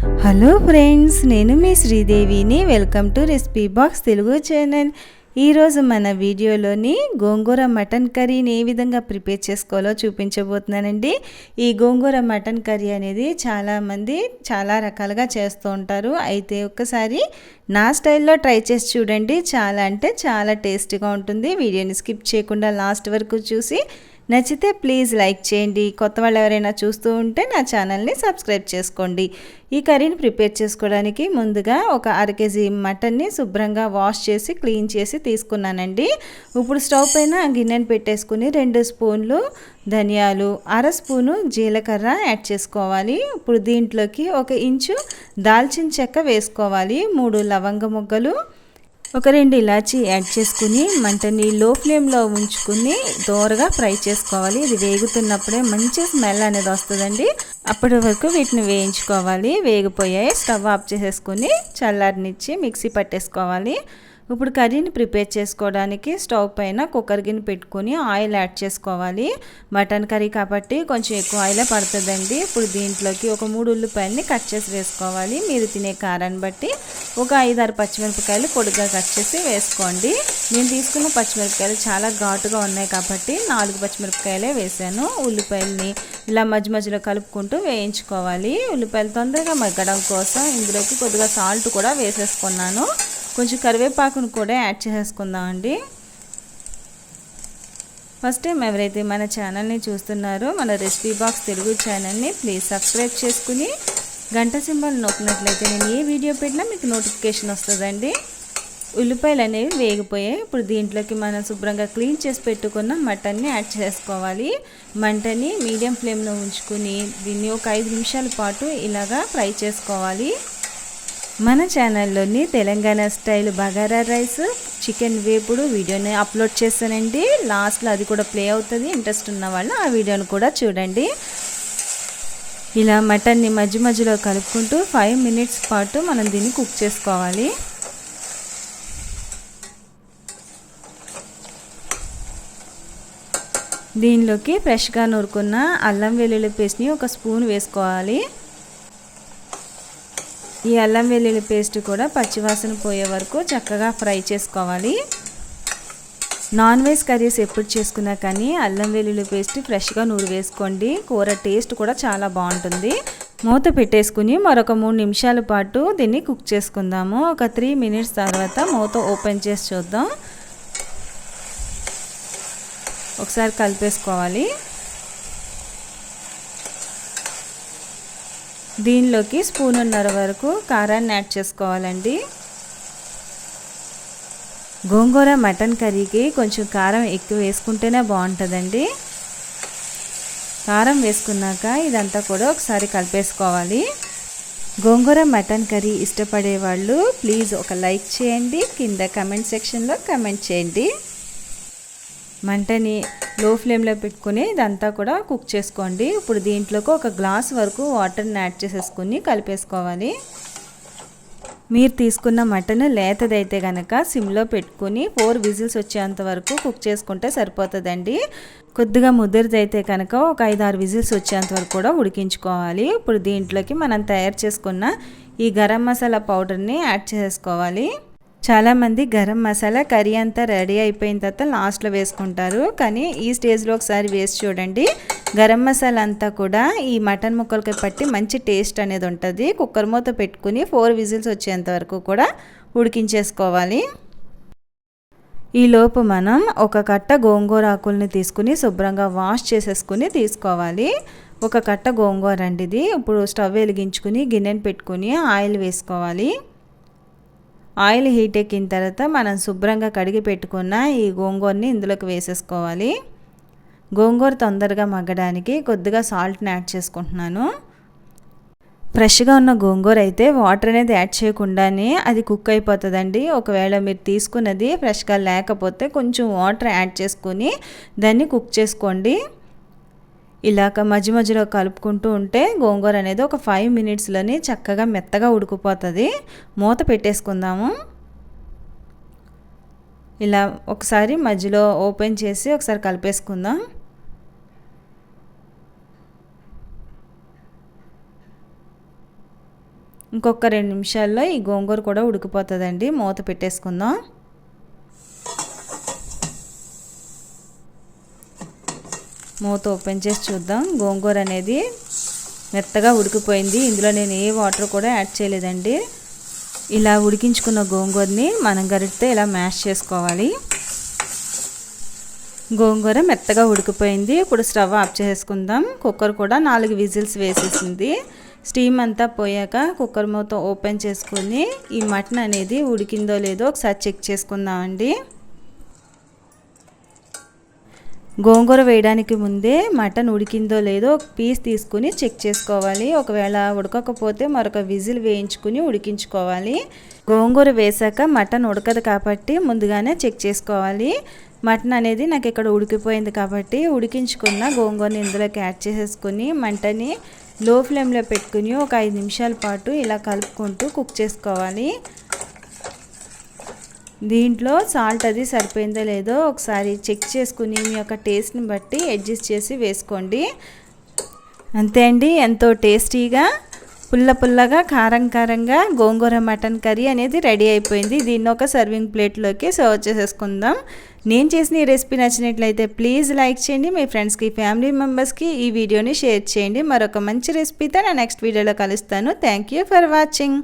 Hello friends నేను మీ శ్రీదేవిని. Welcome to recipe box Telugu channel. ఈరోజు మన వీడియోలోని గోంగూర మటన్ కర్రీని ఏ విధంగా ప్రిపేర్ చేసుకోవాలో చూపించబోతున్నానండి. ఈ గోంగూర మటన్ కర్రీ అనేది చాలామంది చాలా రకాలుగా చేస్తూ ఉంటారు. అయితే ఒక్కసారి నా స్టైల్లో ట్రై చేసి చూడండి. చాలా అంటే చాలా టేస్టీగా ఉంటుంది. వీడియోని స్కిప్ చేయకుండా లాస్ట్ వరకు చూసి నచ్చితే ప్లీజ్ లైక్ చేయండి. కొత్త వాళ్ళు ఎవరైనా చూస్తూ ఉంటే నా ఛానల్ని సబ్స్క్రైబ్ చేసుకోండి. ఈ కర్రీని ప్రిపేర్ చేసుకోవడానికి ముందుగా ఒక అర కేజీ మటన్ని శుభ్రంగా వాష్ చేసి క్లీన్ చేసి తీసుకున్నానండి. ఇప్పుడు స్టవ్ పైన గిన్నెను పెట్టేసుకుని రెండు స్పూన్లు ధనియాలు అర స్పూను జీలకర్ర యాడ్ చేసుకోవాలి. ఇప్పుడు దీంట్లోకి ఒక ఇంచు దాల్చిన చెక్క వేసుకోవాలి. మూడు లవంగ ముగ్గలు ఒక రెండు ఇలాచి యాడ్ చేసుకుని మంటని లో ఫ్లేమ్లో ఉంచుకుని దోరగా ఫ్రై చేసుకోవాలి. ఇది వేగుతున్నప్పుడే మంచి స్మెల్ అనేది వస్తుందండి. అప్పటి వరకు వీటిని వేయించుకోవాలి. వేగిపోయాయి. స్టవ్ ఆఫ్ చేసేసుకుని చల్లారినిచ్చి మిక్సీ పట్టేసుకోవాలి. ఇప్పుడు కర్రీని ప్రిపేర్ చేసుకోవడానికి స్టవ్ పైన కుక్కర్ గిన్నె పెట్టుకొని ఆయిల్ యాడ్ చేసుకోవాలి. మటన్ కర్రీ కాబట్టి కొంచెం ఎక్కువ ఆయిలే పడుతుందండి. ఇప్పుడు దీంట్లోకి ఒక మూడు ఉల్లిపాయలని కట్ చేసి వేసుకోవాలి. మీరు తినే కారాన్ని బట్టి ఒక ఐదారు పచ్చిమిరపకాయలు పొడిగా కట్ చేసి వేసుకోండి. నేను తీసుకున్న పచ్చిమిరపకాయలు చాలా ఘాటుగా ఉన్నాయి కాబట్టి నాలుగు పచ్చిమిరపకాయలే వేసాను. ఉల్లిపాయలని ఇలా మధ్య మధ్యలో కలుపుకుంటూ వేయించుకోవాలి. ఉల్లిపాయలు తొందరగా మగ్గడం కోసం ఇందులోకి కొద్దిగా సాల్ట్ కూడా వేసేసుకున్నాను. కొంచెం కరివేపాకును కూడా యాడ్ చేసేసుకుందామండి ఫస్ట్ టైం ఎవరైతే మన ఛానల్ని చూస్తున్నారో మన రెసిపీ బాక్స్ తెలుగు ఛానల్ని ప్లీజ్ సబ్స్క్రైబ్ చేసుకుని గంట సింబల్ నొక్కినట్లయితే నేను ఏ వీడియో పెట్టినా మీకు నోటిఫికేషన్ వస్తుందండి. ఉల్లిపాయలు అనేవి వేగిపోయాయి. ఇప్పుడు దీంట్లోకి మనం శుభ్రంగా క్లీన్ చేసి పెట్టుకున్న మటన్ని యాడ్ చేసుకోవాలి. మంటని మీడియం ఫ్లేమ్లో ఉంచుకుని దీన్ని ఒక ఐదు నిమిషాల పాటు ఇలాగా ఫ్రై చేసుకోవాలి. మన ఛానల్లోని Telangana style bagara rice chicken వేపుడు వీడియోని అప్లోడ్ చేస్తానండి. లాస్ట్లో అది కూడా ప్లే అవుతుంది. ఇంట్రెస్ట్ ఉన్న వాళ్ళు ఆ వీడియోని కూడా చూడండి. ఇలా మటన్ని మధ్య మధ్యలో కలుపుకుంటూ ఫైవ్ మినిట్స్ పాటు మనం దీన్ని కుక్ చేసుకోవాలి. దీనిలోకి ఫ్రెష్గా నూరుకున్న అల్లం వెల్లుల్లి పేస్ట్ని ఒక స్పూన్ వేసుకోవాలి. ఈ అల్లం వెల్లుల్లి పేస్ట్ కూడా పచ్చివాసన పోయే వరకు చక్కగా ఫ్రై చేసుకోవాలి. నాన్ వెజ్ కర్రీస్ ఎప్పుడు చేసుకున్నా కానీ అల్లం వెల్లుల్లి పేస్ట్ ఫ్రెష్గా నూరు వేసుకోండి. కూర టేస్ట్ కూడా చాలా బాగుంటుంది. మూత పెట్టేసుకుని మరొక మూడు నిమిషాల పాటు దీన్ని కుక్ చేసుకుందాము. ఒక త్రీ మినిట్స్ తర్వాత మూత ఓపెన్ చేసి చూద్దాం. ఒకసారి కలిపేసుకోవాలి. దీనిలోకి స్పూనున్నర వరకు కారాన్ని యాడ్ చేసుకోవాలండి. గోంగూర మటన్ కర్రీకి కొంచెం కారం ఎక్కువ వేసుకుంటేనే బాగుంటుందండి. కారం వేసుకున్నాక ఇదంతా కూడా ఒకసారి కలిపేసుకోవాలి. గోంగూర మటన్ కర్రీ ఇష్టపడే వాళ్ళు ప్లీజ్ ఒక లైక్ చేయండి. కింద కమెంట్ సెక్షన్లో కమెంట్ చేయండి. మంటని లో ఫ్లేమ్లో పెట్టుకుని ఇదంతా కూడా కుక్ చేసుకోండి. ఇప్పుడు దీంట్లోకి ఒక గ్లాస్ వరకు వాటర్ని యాడ్ చేసేసుకుని కలిపేసుకోవాలి. మీరు తీసుకున్న మటన్ లేతదైతే కనుక సిమ్లో పెట్టుకుని ఫోర్ విజిల్స్ వచ్చేంత వరకు కుక్ చేసుకుంటే సరిపోతుందండి. కొద్దిగా ముదిరిదైతే కనుక ఒక ఐదు ఆరు విజిల్స్ వచ్చేంత వరకు కూడా ఉడికించుకోవాలి. ఇప్పుడు దీంట్లోకి మనం తయారు చేసుకున్న ఈ గరం మసాలా పౌడర్ని యాడ్ చేసుకోవాలి చాలామంది గరం మసాలా కర్రీ అంతా రెడీ అయిపోయిన తర్వాత లాస్ట్లో వేసుకుంటారు. కానీ ఈ స్టేజ్లో ఒకసారి వేసి చూడండి. గరం మసాలా అంతా కూడా ఈ మటన్ ముక్కలకి పట్టి మంచి టేస్ట్ అనేది ఉంటుంది. కుక్కర్ మూత పెట్టుకుని ఫోర్ విజిల్స్ వచ్చేంత వరకు కూడా ఉడికించేసుకోవాలి. ఈలోపు మనం ఒక కట్ట గోంగూర ఆకుల్ని తీసుకుని శుభ్రంగా వాష్ చేసేసుకుని తీసుకోవాలి. ఒక కట్ట గోంగూర అండి ఇది. ఇప్పుడు స్టవ్ వెలిగించుకుని గిన్నెను పెట్టుకుని ఆయిల్ వేసుకోవాలి. ఆయిల్ హీట్ ఎక్కిన తర్వాత మనం శుభ్రంగా కడిగి పెట్టుకున్న ఈ గోంగూరని ఇందులోకి వేసేసుకోవాలి. గోంగూర తొందరగా మగ్గడానికి కొద్దిగా సాల్ట్ని యాడ్ చేసుకుంటున్నాను. ఫ్రెష్గా ఉన్న గోంగూర అయితే వాటర్ అనేది యాడ్ చేయకుండానే అది కుక్ అయిపోతుందండి. ఒకవేళ మీరు తీసుకున్నది ఫ్రెష్గా లేకపోతే కొంచెం వాటర్ యాడ్ చేసుకొని దాన్ని కుక్ చేసుకోండి. ఇలాగ మధ్య మధ్యలో కలుపుకుంటూ ఉంటే గోంగూర అనేది ఒక ఫైవ్ మినిట్స్లోని చక్కగా మెత్తగా ఉడికిపోతుంది. మూత పెట్టేసుకుందాము. ఇలా ఒకసారి మధ్యలో ఓపెన్ చేసి ఒకసారి కలిపేసుకుందాం. ఇంకొక రెండు నిమిషాల్లో ఈ గోంగూర కూడా ఉడికిపోతుందండి. మూత పెట్టేసుకుందాం. మూత ఓపెన్ చేసి చూద్దాం. గోంగూర అనేది మెత్తగా ఉడికిపోయింది. ఇందులో నేను ఏ వాటర్ కూడా యాడ్ చేయలేదండి. ఇలా ఉడికించుకున్న గోంగూరని మనం గరిటితో ఇలా మ్యాష్ చేసుకోవాలి. గోంగూర మెత్తగా ఉడికిపోయింది. ఇప్పుడు స్టవ్ ఆఫ్ చేసుకుందాం. కుక్కర్ కూడా నాలుగు విజిల్స్ వేసేసింది. స్టీమ్ అంతా పోయాక కుక్కర్ మూత ఓపెన్ చేసుకొని ఈ మటన్ అనేది ఉడికిందో లేదో ఒకసారి చెక్ చేసుకుందామండి. గోంగూర వేయడానికి ముందే మటన్ ఉడికిందో లేదో ఒక పీస్ తీసుకుని చెక్ చేసుకోవాలి. ఒకవేళ ఉడకకపోతే మరొక విజిల్ వేయించుకుని ఉడికించుకోవాలి. గోంగూర వేసాక మటన్ ఉడకదు కాబట్టి ముందుగానే చెక్ చేసుకోవాలి. మటన్ అనేది నాకు ఇక్కడ ఉడికిపోయింది కాబట్టి ఉడికించుకున్న గోంగూరని ఇందులోకి యాడ్ చేసేసుకుని మంటని లో ఫ్లేమ్లో పెట్టుకుని ఒక ఐదు నిమిషాల పాటు ఇలా కలుపుకుంటూ కుక్ చేసుకోవాలి. దీంట్లో సాల్ట్ అది సరిపోయిందో లేదో ఒకసారి చెక్ చేసుకుని మీ యొక్క టేస్ట్ని బట్టి అడ్జస్ట్ చేసి వేసుకోండి. అంతే అండి ఎంతో టేస్టీగా పుల్ల పుల్లగా కారం కారంగా గోంగూర మటన్ కర్రీ అనేది రెడీ అయిపోయింది. దీన్ని ఒక సర్వింగ్ ప్లేట్లోకి సర్వ్ చేసేసుకుందాం. నేను చేసిన ఈ రెసిపీ నచ్చినట్లయితే ప్లీజ్ లైక్ చేయండి. మీ ఫ్రెండ్స్కి ఫ్యామిలీ మెంబర్స్కి ఈ వీడియోని షేర్ చేయండి. మరొక మంచి రెసిపీతో నా నెక్స్ట్ వీడియోలో కలుస్తాను. Thank you for watching